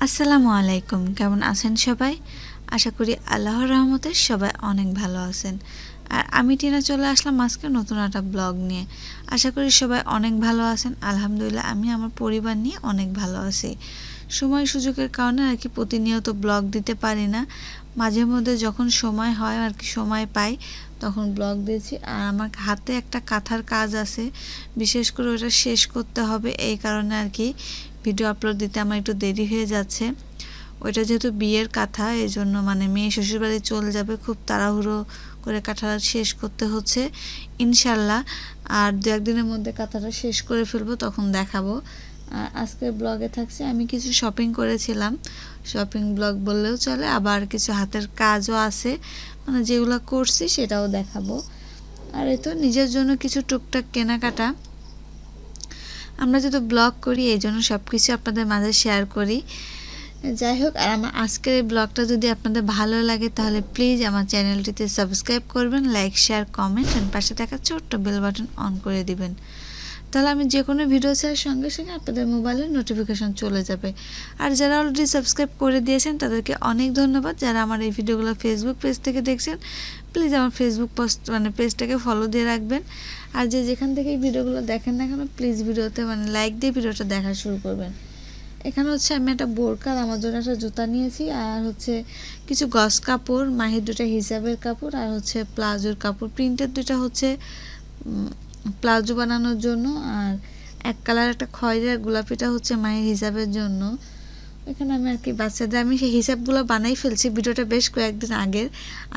আসসালামু আলাইকুম, কেমন আছেন সবাই? আশা করি আল্লাহর রহমতে সবাই অনেক ভালো আছেন। আর আমি টিনা চলে আসলাম আজকে নতুন একটা ব্লগ নিয়ে। আশা করি সবাই অনেক ভালো আছেন। আলহামদুলিল্লাহ, আমি আমার পরিবার নিয়ে অনেক ভালো আছি। সময় সুযোগের কারণে আর কি প্রতিনিয়ত ব্লগ দিতে পারি না। মাঝে মধ্যে যখন সময় হয় আর কি সময় পাই, তখন ব্লগ দিয়েছি। আর আমার হাতে একটা কাঁথার কাজ আছে। বিশেষ করে ওটা শেষ করতে হবে। এই কারণে আর কি ভিডিও আপলোড দিতে আমার একটু দেরি হয়ে যাচ্ছে। ওইটা যেহেতু বিয়ের কাঁথা এই জন্য মানে মেয়ে শ্বশুরবাড়ি চলে যাবে, খুব তাড়াহুড়ো করে কাঁথাটা শেষ করতে হচ্ছে। ইনশাল্লাহ, আর দু একদিনের মধ্যে কাঁথাটা শেষ করে ফেলব, তখন দেখাবো। আর আজকের ব্লগে থাকছে, আমি কিছু শপিং করেছিলাম। শপিং ব্লগ বললেও চলে, আবার কিছু হাতের কাজও আছে। মানে যেগুলো করছি সেটাও দেখাবো। আর এ তো নিজের জন্য কিছু টুকটাক কেনাকাটা। আমরা যেহেতু ব্লগ করি, এই জন্য সব কিছু আপনাদের মাঝে শেয়ার করি। যাই হোক, আর আমার আজকের এই ব্লগটা যদি আপনাদের ভালো লাগে, তাহলে প্লিজ আমার চ্যানেলটিতে সাবস্ক্রাইব করবেন লাইক শেয়ার কমেন্ট অ্যান্ড পাশে থাকা ছোট্ট বেল বাটন অন করে দিবেন। তাহলে আমি যে কোনো ভিডিও ছাড়ার সঙ্গে সঙ্গে আপনাদের মোবাইলে নোটিফিকেশন চলে যাবে। আর যারা অলরেডি সাবস্ক্রাইব করে দিয়েছেন, তাদেরকে অনেক ধন্যবাদ। যারা আমার এই ভিডিওগুলো ফেসবুক পেজ থেকে দেখছেন প্লিজ আমার ফেসবুক পোস্ট মানে পেজটাকে ফলো দিয়ে রাখবেন। আর যে যেখান থেকে এই ভিডিওগুলো দেখেন না কেন প্লিজ ভিডিওতে মানে লাইক দিয়ে ভিডিওটা দেখা শুরু করবেন। এখানে হচ্ছে আমি একটা বোরকার আমার জন্য একটা জুতা নিয়েছি। আর হচ্ছে কিছু গস কাপড়, মাহির দুটা হিসাবের কাপড়, আর হচ্ছে প্লাজোর কাপড়। প্রিন্টের দুটা হচ্ছে প্লাজো বানানোর জন্য আর এক কালার একটা খয়ের গোলাপিটা হচ্ছে মায়ের হিসাবের জন্য। এখানে আমি আর কি বাচ্চাদের, আমি সেই হিসাবগুলো বানাই ফেলছি ভিডিওটা বেশ কয়েকদিন আগের।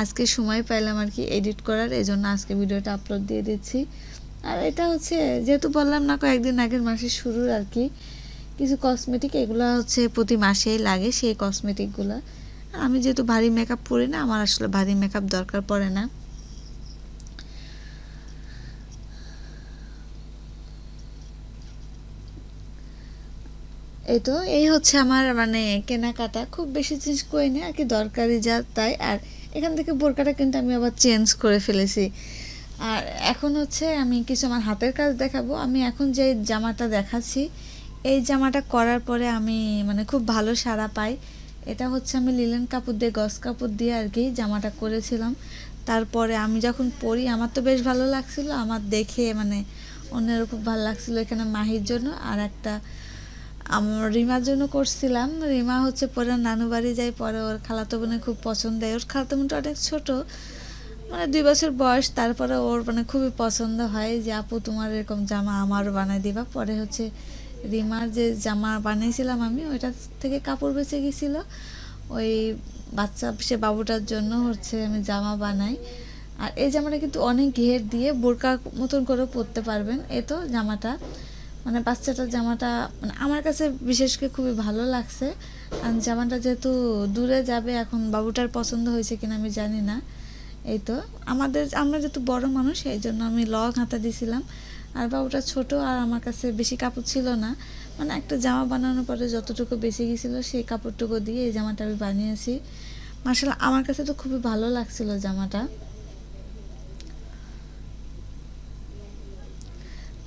আজকে সময় পাইলাম আর কি এডিট করার এই জন্য আজকে ভিডিওটা আপলোড দিয়ে দিচ্ছি। আর এটা হচ্ছে, যেহেতু বললাম না কয়েকদিন আগের মাসের শুরুর আর কি, কিছু কসমেটিক এগুলো হচ্ছে প্রতি মাসেই লাগে সেই কসমেটিকগুলো আমি যেহেতু ভারী মেকআপ পরি না, আমার আসলে ভারী মেকআপ দরকার পড়ে না। এই তো এই হচ্ছে আমার মানে কেনাকাটা। খুব বেশি জিনিস করি না, আর কি দরকারি যা তাই। আর এখান থেকে বোরকাটা কিন্তু আমি আবার চেঞ্জ করে ফেলেছি। আর এখন হচ্ছে আমি কিছু আমার হাতের কাজ দেখাবো। আমি এখন যে জামাটা দেখাচ্ছি, এই জামাটা করার পরে আমি মানে খুব ভালো সাড়া পাই। এটা হচ্ছে আমি লিলেন কাপড় দিয়ে, গস কাপড় দিয়ে আর কি জামাটা করেছিলাম। তারপরে আমি যখন পরি, আমার তো বেশ ভালো লাগছিল। আমার দেখে মানে অন্যেরও খুব ভালো লাগছিল এখানে মাহির জন্য। আর একটা আমার রিমার জন্য করছিলাম। রিমা হচ্ছে পরে নানু বাড়ি যায়, পরে ওর খালাতো বোনের খুব পছন্দ হয় ওর খালাতো বোনটা অনেক ছোট মানে দুই বছর বয়স। তারপরে ওর মানে খুবই পছন্দ হয় যে, আপু, তোমার এরকম জামা আমারও বানাই দিবা। পরে হচ্ছে রিমার যে জামা বানিয়েছিলাম আমি, ওইটা থেকে কাপড় বেঁচে গেছিল। ওই বাচ্চা, সে বাবুটার জন্য হচ্ছে আমি জামা বানাই। আর এই জামাটা কিন্তু অনেক ঘের দিয়ে বোরকা মতন করে পরতে পারবেন। এ তো জামাটা। মানে বাচ্চাটার জামাটা মানে আমার কাছে বিশেষ করে খুবই ভালো লাগছে। আর জামাটা যেহেতু দূরে যাবে, এখন বাবুটার পছন্দ হয়েছে কিনা আমি জানি না। এই তো, আমাদের, আমরা যেহেতু বড় মানুষ, এই জন্য আমি লগ হাতা দিছিলাম আর বাবুটা ছোট, আর আমার কাছে বেশি কাপড় ছিল না। মানে একটা জামা বানানোর পরে যতটুকু বেশি গেছিল, সেই কাপড়টুকু দিয়ে এই জামাটা আমি বানিয়েছি। মার্শাল আমার কাছে তো খুবই ভালো লাগছিল জামাটা।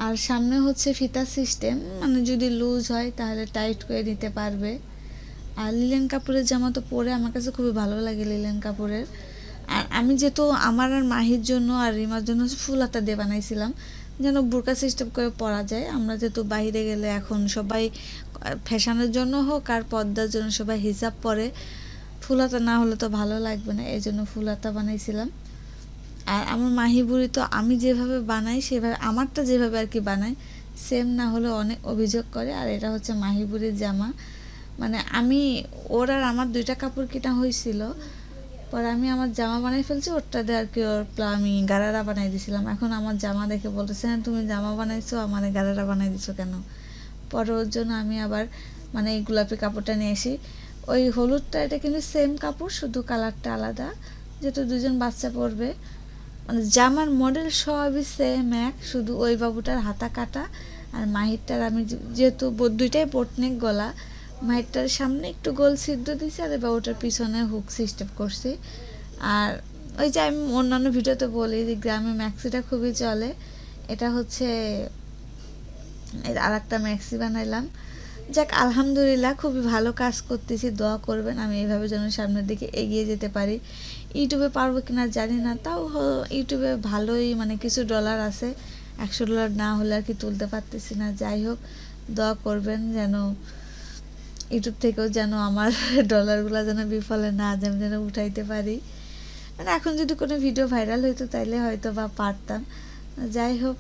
আর সামনে হচ্ছে ফিতা সিস্টেম মানে যদি লুজ হয় তাহলে টাইট করে নিতে পারবে। আর লিলেন কাপড়ের জামা তো পরে আমার কাছে খুবই ভালো লাগে লিলেন কাপড়ের। আর আমি যেহেতু আমার আর মাহির জন্য আর রিমার জন্য ফুল হাতা দিয়ে বানাইছিলাম, যেন বোরকা সিস্টেম করে পরা যায়। আমরা যেহেতু বাইরে গেলে এখন সবাই ফ্যাশনের জন্য হোক আর পর্দার জন্য সবাই হিসাব পরে, ফুল হাতা না হলে তো ভালো লাগবে না, এই জন্য ফুল হাতা বানাইছিলাম। আর আমার মাহি বুড়ি তো আমি যেভাবে বানাই, সেভাবে আমারটা যেভাবে আর কি বানাই সেম না হলে অনেক অভিযোগ করে। আর এটা হচ্ছে মাহি বুড়ির জামা। মানে আমি, ওর আর আমার দুইটা কাপড় কেনা হয়েছিল। পরে আমি আমার জামা বানাই ফেলছি, ওরটা দিয়ে আর কি ওর আমি গারারা বানাই দিয়েছিলাম এখন আমার জামা দেখে বলতেছে হ্যাঁ তুমি জামা বানাইছো, আমার গারারা বানাই দিছো কেন? পরে ওর জন্য আমি আবার মানে এই গোলাপি কাপড়টা নিয়ে আসি। ওই হলুদটা, এটা কিন্তু সেম কাপড়, শুধু কালারটা আলাদা। যেহেতু দুজন বাচ্চা পরবে মানে জামার মডেল সবই সেম এক, শুধু ওই বাবুটার হাতা কাটা আর মাহিরটার আমি যেহেতু দুইটাই বোটনেক গলা, মাহিরটার সামনে একটু গোল সিদ্ধ দিয়েছি আর বাবুটার পিছনে হুক সিস্টেম করছি। আর ওই যে আমি অন্যান্য ভিডিওতে বলি যে গ্রামে ম্যাক্সিটা খুবই চলে, এটা হচ্ছে আর একটা ম্যাক্সি বানাইলাম। যাক, আলহামদুলিল্লাহ, খুবই ভালো কাজ করতেছি, দোয়া করবেন, আমি এইভাবে যেন সামনের দিকে এগিয়ে যেতে পারি। ইউটিউবে পারব কিনা জানি না, তাও ইউটিউবে ভালোই মানে কিছু ডলার আছে, একশো ডলার না হলে আর কি তুলতে পারতেছি না, যাই হোক, দোয়া করবেন যেন ইউটিউব থেকেও যেন আমার ডলারগুলো যেন বিফলে না আমি যেন উঠাইতে পারি। মানে এখন যদি কোনো ভিডিও ভাইরাল হইতো তাইলে হয়তো বা পারতাম। যাই হোক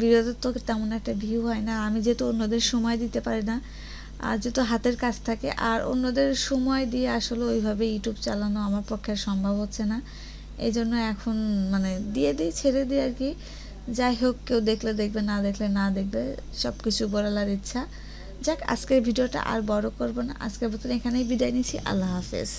ভিডিওতে তো তেমন একটা ভিউ হয় না। আমি যেহেতু অন্যদের সময় দিতে পারি না, আর যেহেতু হাতের কাজ থাকে, আর অন্যদের সময় দিয়ে আসলে ওইভাবে ইউটিউব চালানো আমার পক্ষে সম্ভব হচ্ছে না। এই জন্য এখন মানে দিয়ে দিই, ছেড়ে দিই আর কি। যাই হোক, কেউ দেখলে দেখবে, না দেখলে না দেখবে সব কিছু বলার ইচ্ছা। যাক, আজকের ভিডিওটা আর বড় করব না। আজকের মতন এখানেই বিদায় নিচ্ছি। আল্লাহ হাফেজ।